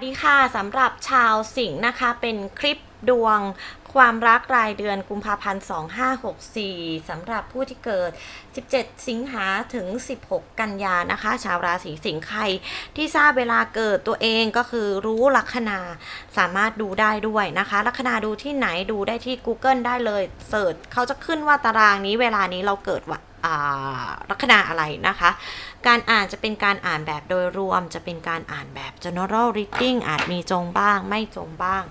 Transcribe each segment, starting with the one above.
สวัสดีค่ะสำหรับชาวสิงห์นะคะเป็นคลิปดวงความรักรายเดือนกุมภาพันธ์ 2564 สำหรับผู้ที่เกิด 17 สิงหาถึง 16 กันยานะคะ ชาวราศีสิงห์ใครที่ทราบเวลาเกิดตัวเองก็คือรู้ลัคนาสามารถดูได้ด้วยนะคะ ลัคนาดูที่ไหนดูได้ที่ Google ได้เลยเสิร์ชเขาจะขึ้นว่าตารางนี้เวลานี้เราเกิดวัน ลัคนาอะไรนะคะ การอ่านจะเป็นการอ่านแบบโดยรวม จะเป็นการอ่านแบบ general reading อาจมีจงบ้าง ไม่จงบ้าง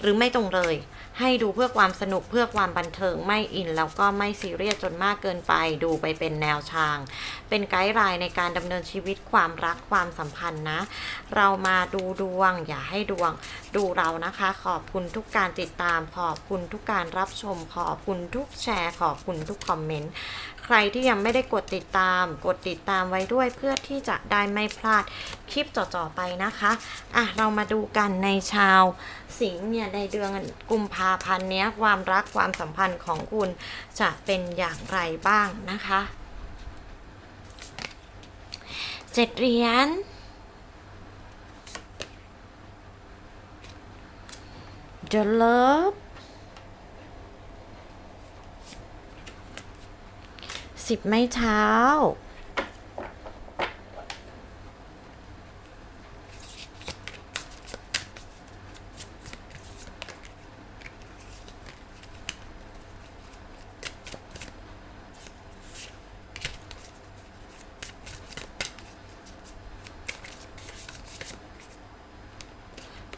หรือไม่ตรงเลย ให้ดูเพื่อความสนุกเพื่อความบันเทิงไม่อิน แล้วก็ไม่ซีเรียสจนมากเกินไป ดูไปเป็นแนวทาง เป็นไกด์ไลน์ในการดำเนินชีวิตความรักความสัมพันธ์นะ เรามาดูดวง อย่าให้ดวง ดูเรานะคะ ขอบคุณทุกการติดตาม ขอบคุณทุกการรับชม ขอบคุณทุกแชร์ ขอบคุณทุกคอมเมนต์ ใครที่ยังไม่ได้กดติดตาม กดติดตามไว้ด้วยเพื่อที่จะได้ไม่พลาดคลิปต่อๆไปนะคะอะเรามาดูกันในชาวสิงห์เนี่ยในเดือนกุมภาพันธ์เนี้ยความรักความสัมพันธ์ของคุณจะเป็นอย่างไรบ้างนะคะเจ็ดเหรียญ The Love สิบไม้เช้า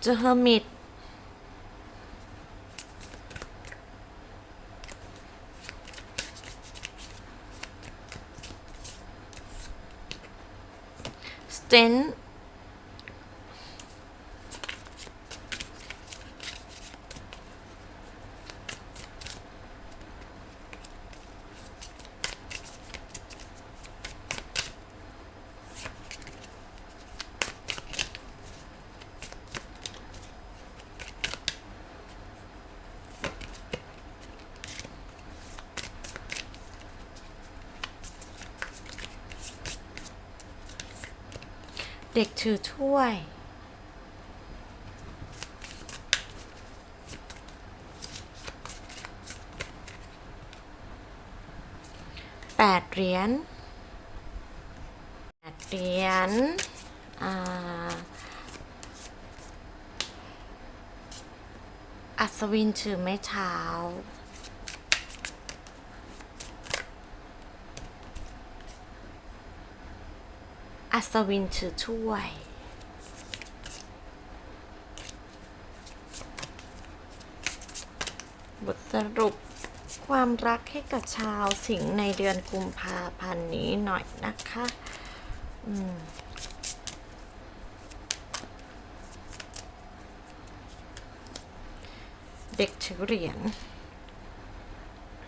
จะเฮอร์มิต น เด็กถือถ้วย แปดเหรียญแปดเหรียญอ่าอัศวินถือไม้เท้า อัศวินถือถ้วย บทสรุปความรักให้กับชาวสิงห์ในเดือนกุมภาพันธ์นี้หน่อยนะคะอืมเด็กถือเหรียญ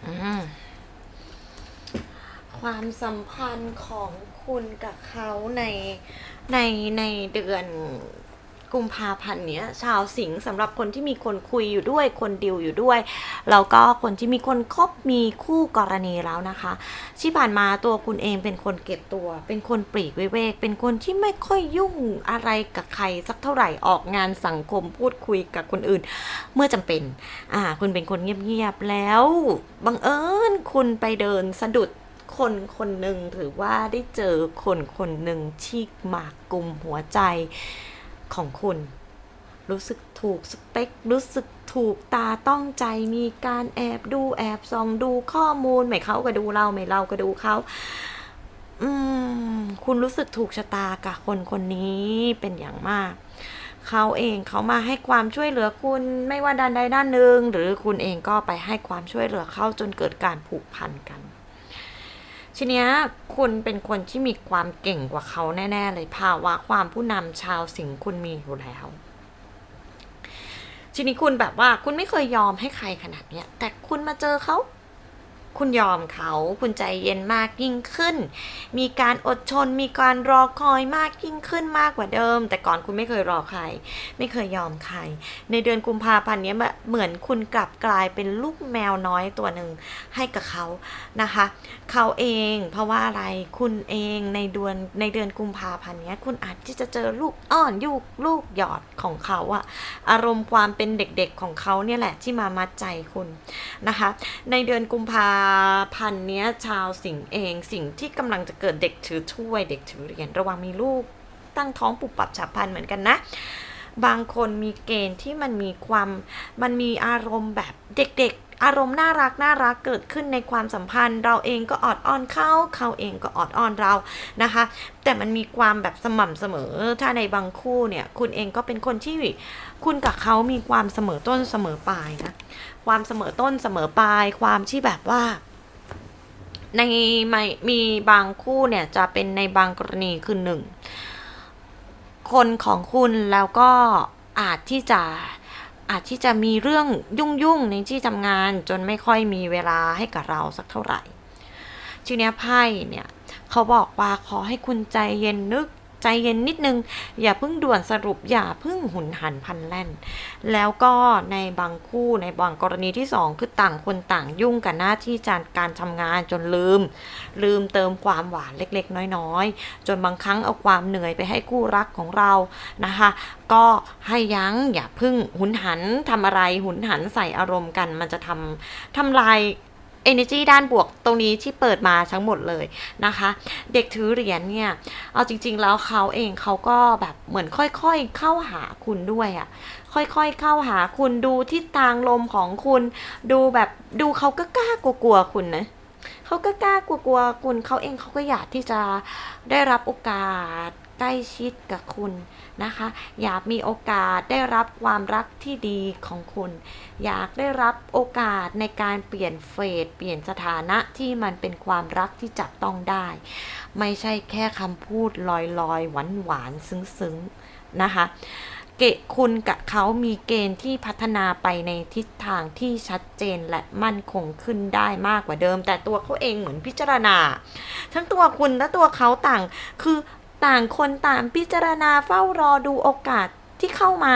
อืม ความสัมพันธ์ของคุณกับเขาในในในเดือนกุมภาพันธ์เนี้ยชาวสิงห์สำหรับคนที่มีคนคุยอยู่ด้วย คนดิวอยู่ด้วยแล้วก็คนที่มีคนคบมีคู่กรณีแล้วนะคะ ที่ผ่านมาตัวคุณเองเป็นคนเก็บตัว เป็นคนปลีกวิเวก เป็นคนที่ไม่ค่อยยุ่งอะไรกับใครสักเท่าไหร่ออกงานสังคมพูดคุยกับคนอื่น เมื่อจำเป็นอ่าคุณเป็นคนเงียบๆแล้วบังเอิญคุณไปเดินสะดุด คนคนหนึ่งถือว่าได้เจอคนคนหนึ่งที่หมากกลุ่มหัวใจของคุณ รู้สึกถูกสเปค รู้สึกถูกตาต้องใจมีการแอบดูแอบส่องดูข้อมูล ไม่เขาก็ดูเราไม่เราก็ดูเขาอืมคุณรู้สึกถูกชะตากับคนคนนี้เป็นอย่างมาก เขาเองเขามาให้ความช่วยเหลือคุณไม่ว่าด้านใดด้านหนึ่งหรือคุณเองก็ไปให้ความช่วยเหลือเขาจนเกิดการผูกพันกัน ทีเนี้ยคุณเป็นคนที่มีความเก่งกว่าเขาแน่ ๆ เลยภาวะความผู้นำชาวสิงคุณมีอยู่แล้ว ทีนี้คุณแบบว่าคุณไม่เคยยอมให้ใครขนาดเนี้ยแต่คุณมาเจอเขา คุณยอมเขา คุณใจเย็นมากยิ่งขึ้น มีการอดทน มีการรอคอยมากยิ่งขึ้นมากกว่าเดิม แต่ก่อนคุณไม่เคยรอใคร ไม่เคยยอมใคร ในเดือนกุมภาพันธ์นี้เหมือนคุณกลับกลายเป็นลูกแมวน้อยตัวหนึ่งให้กับเขานะคะ เขาเองเพราะว่าอะไร คุณเองในเดือนในเดือนกุมภาพันธ์นี้คุณอาจที่จะเจอลูกอ้อนยุกลูกหยอดของเขาอะอารมณ์ความเป็นเด็กๆของเขาเนี่ยแหละที่มามัดใจคุณนะคะ ในเดือนกุมภาพันธ์เนี้ยชาวสิงเอง สิ่งที่กำลังจะเกิดเด็กถือถ้วยเด็กถือเหรียญระวังมีลูกตั้งท้องปุบปับฉับพลันเหมือนกันนะ บางคนมีเกณฑ์ที่มันมีความมันมีอารมณ์แบบเด็กๆ อารมณ์น่ารักน่ารักเกิดขึ้นในความสัมพันธ์ เราเองก็ออดอ้อนเขา เขาเองก็ออดอ้อนเรานะคะ แต่มันมีความแบบสม่ำเสมอ ถ้าในบางคู่เนี่ย คุณเองก็เป็นคนที่คุณกับเขามีความเสมอต้นเสมอปลายนะ ความเสมอต้นเสมอปลาย ความที่แบบว่าในมมีบางคู่เนี่ยจะเป็นในบางกรณีคือหนึ่งคนของคุณแล้วก็อาจที่จะ อาจที่จะมีเรื่องยุ่งๆในที่ทำงาน จนไม่ค่อยมีเวลาให้กับเราสักเท่าไหร่ทีเนี้ยไพ่เนี่ยเขาบอกว่าขอให้คุณใจเย็นนึก ใจเย็นนิดนึง อย่าเพิ่งด่วนสรุปอย่าเพิ่งหุนหันพันแล่น แล้วก็ในบางคู่ในบางกรณีที่สองคือต่างคนต่างยุ่งกับหน้าที่การการทำงานจนลืม ลืมเติมความหวานเล็กๆ น้อยๆ จนบางครั้งเอาความเหนื่อยไปให้คู่รักของเรานะคะ ก็ให้ยั้งอย่าเพิ่งหุนหันทำอะไรหุนหันใส่อารมณ์กัน มันจะทำทำลาย energy ด้านบวกตรงนี้ที่เปิดมาทั้งหมดเลยนะคะ เด็กถือเหรียญเนี่ย เอาจริง ๆ แล้วเขาเองเขาก็แบบเหมือนค่อยๆเข้าหาคุณด้วยอะ่ะค่อยๆเข้าหาคุณดูทิศทางลมของคุณ ดูแบบดูเขาก็กล้ากลัวๆคุณนะเขาก็กล้ากลัวๆคุณเขาเองเขาก็อยากที่จะได้รับโอกาส ใกล้ชิดกับคุณนะคะ อยากมีโอกาสได้รับความรักที่ดีของคุณ อยากได้รับโอกาสในการเปลี่ยนเฟสเปลี่ยนสถานะที่มันเป็นความรักที่จับต้องได้ ไม่ใช่แค่คำพูดลอยๆ หวานๆซึ้งๆนะคะเกะคุณกับเขามีเกณฑ์ที่พัฒนาไปในทิศทางที่ชัดเจนและมั่นคงขึ้นได้มากกว่าเดิม แต่ตัวเขาเองเหมือนพิจารณา ทั้งตัวคุณและตัวเขาต่าง คือ ต่างคนต่างพิจารณาเฝ้ารอดูโอกาสที่เข้ามา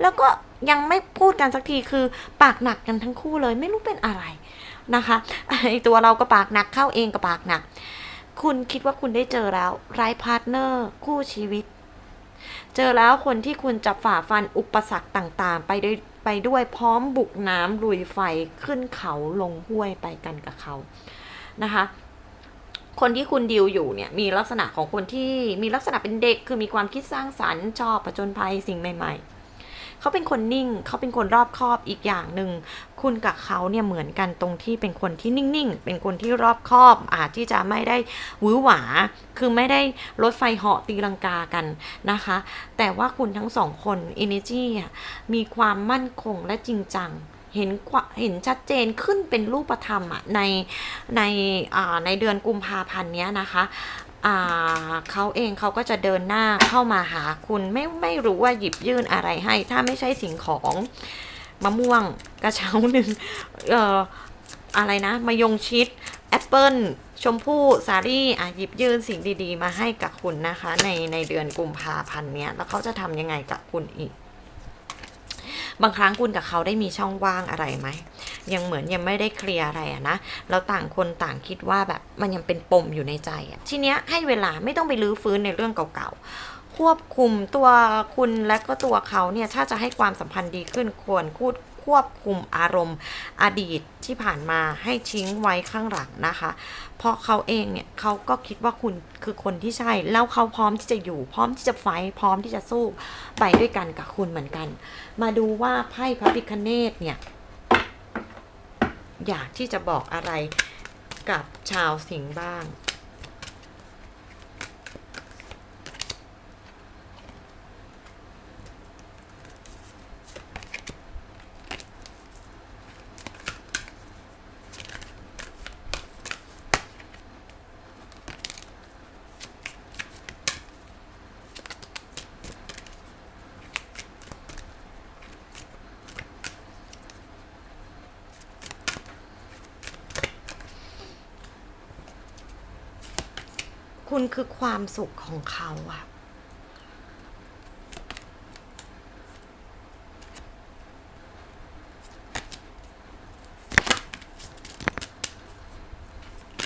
แล้วก็ยังไม่พูดกันสักทีคือปากหนักกันทั้งคู่เลยไม่รู้เป็นอะไรนะคะไอตัวเราก็ปากหนักเข้าเองก็ปากหนัก คุณคิดว่าคุณได้เจอแล้วไรพาร์ทเนอร์คู่ชีวิต เจอแล้วคนที่คุณจะฝ่าฟันอุปสรรคต่างๆ ไปด้วยไปด้วยพร้อมบุกน้ำลุยไฟขึ้นเขาลงห้วยไปกันกับเขานะคะ คนที่คุณดิวอยู่เนี่ยมีลักษณะของคนที่มีลักษณะเป็นเด็ก คือมีความคิดสร้างสรรค์ชอบประจนภัยสิ่งใหม่ ๆ เขาเป็นคนนิ่ง เขาเป็นคนรอบคอบอีกอย่างหนึ่ง คุณกับเขาเนี่ยเหมือนกันตรงที่เป็นคนที่นิ่งๆ เป็นคนที่รอบคอบ อาจที่จะไม่ได้หวือหวา คือไม่ได้รถไฟเหาะตีลังกากันนะคะ แต่ว่าคุณทั้งสองคน energy มีความมั่นคงและจริงจัง เห็นเห็นชัดเจนขึ้นเป็นรูปธรรมอะในในในเดือนกุมภาพันธ์เนี้ยนะคะเขาเองเขาก็จะเดินหน้าเข้ามาหาคุณไม่ไม่รู้ว่าหยิบยื่นอะไรให้ ถ้าไม่ใช่สิ่งของมะม่วงกระเช้าหนึ่งเอ่ออะไรนะมายงชิดแอปเปิลชมพู่สาลี่อะหยิบยื่นสิ่งดีๆ มาให้กับคุณนะคะ ในในเดือนกุมภาพันธ์เนี้ยแล้วเขาจะทำยังไงกับคุณอีก บางครั้งคุณกับเขาได้มีช่องว่างอะไรไหม ยังเหมือนยังไม่ได้เคลียร์อะไรอะนะแล้วต่างคนต่างคิดว่าแบบมันยังเป็นปมอยู่ในใจอะทีเนี้ยให้เวลาไม่ต้องไปลื้อฟื้นในเรื่องเก่าๆควบคุมตัวคุณและก็ตัวเขาเนี่ยถ้าจะให้ความสัมพันธ์ดีขึ้นควรพูด ควบคุมอารมณ์อดีตที่ผ่านมาให้ทิ้งไว้ข้างหลังนะคะ เพราะเขาเองเนี่ยเขาก็คิดว่าคุณคือคนที่ใช่ แล้วเขาพร้อมที่จะอยู่ พร้อมที่จะไฟพร้อมที่จะสู้ไปด้วยกันกับคุณเหมือนกัน มาดูว่าไพ่พระพิคเนตเนี่ยอยากที่จะบอกอะไรกับชาวสิงห์บ้าง คุณคือความสุขของเขาอะ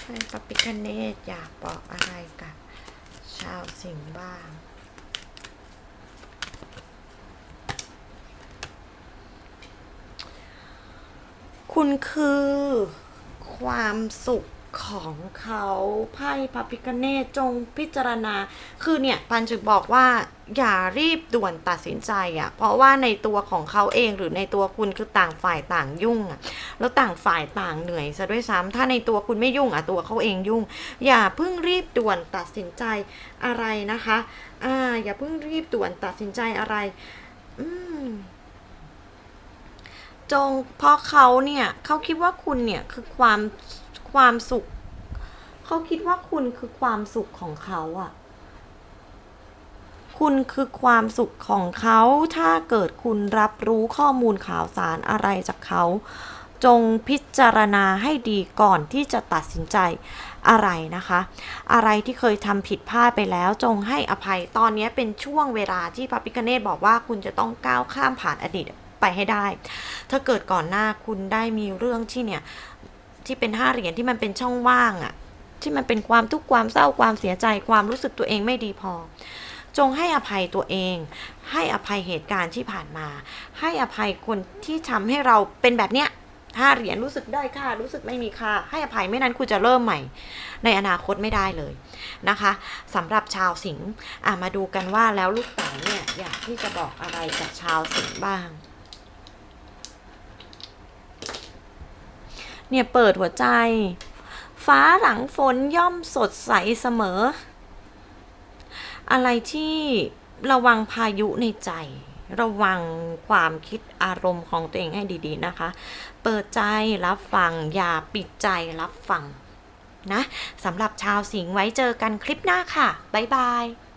ให้ปปิคเนตอยากบอกอะไรกับ ชาวสิงห์บ้างคุณคือความสุข ของเขาไพ่พระพิคเนตจงพิจารณา คือเนี่ยปันจึกบอกว่าอย่ารีบด่วนตัดสินใจอะ่ะ เพราะว่าในตัวของเขาเองหรือในตัวคุณคือต่างฝ่ายต่างยุ่งอะ่ะ แล้วต่างฝ่ายต่างเหนื่อยซะด้วยซ้ำถ้าในตัวคุณไม่ยุ่งอะตัวเขาเองยุ่ง อย่าเพิ่งรีบด่วนตัดสินใจอะไรนะคะอ่าอย่าเพิ่งรีบด่วนตัดสินใจอะไร อืมจงเพราะเขาเนี่ยเขาคิดว่าคุณเนี่ยคือความ ความสุข เขาคิดว่าคุณคือความสุขของเขาอะคุณคือความสุขของเขา ถ้าเกิดคุณรับรู้ข้อมูลข่าวสารอะไรจากเขา จงพิจารณาให้ดีก่อนที่จะตัดสินใจอะไรนะคะ อะไรที่เคยทำผิดพลาดไปแล้ว จงให้อภัย ตอนนี้เป็นช่วงเวลาที่พระพิคเนตบอกว่าคุณจะต้องก้าวข้ามผ่านอดีตไปให้ได้ ถ้าเกิดก่อนหน้าคุณได้มีเรื่องที่เนี่ย ที่เป็นห้าเหรียญที่มันเป็นช่องว่างอะที่มันเป็นความทุกข์ความเศร้าความเสียใจความรู้สึกตัวเองไม่ดีพอ จงให้อภัยตัวเอง ให้อภัยเหตุการณ์ที่ผ่านมา ให้อภัยคนที่ทำให้เราเป็นแบบเนี้ยห้าเหรียญรู้สึกได้ค่ารู้สึกไม่มีค่า ให้อภัยไม่นั้นคุณจะเริ่มใหม่ ในอนาคตไม่ได้เลยนะคะสำหรับชาวสิงห์มาดูกันว่าแล้วลูกเต๋าเนี่ยอยากที่จะบอกอะไรกับชาวสิงห์บ้าง เนี่ยเปิดหัวใจ ฟ้าหลังฝนย่อมสดใสเสมอ อะไรที่ระวังพายุในใจ ระวังความคิดอารมณ์ของตัวเองให้ดีๆนะคะ เปิดใจรับฟัง อย่าปิดใจรับฟังนะสำหรับชาวสิงห์ไว้เจอกันคลิปหน้าค่ะ บ๊ายบาย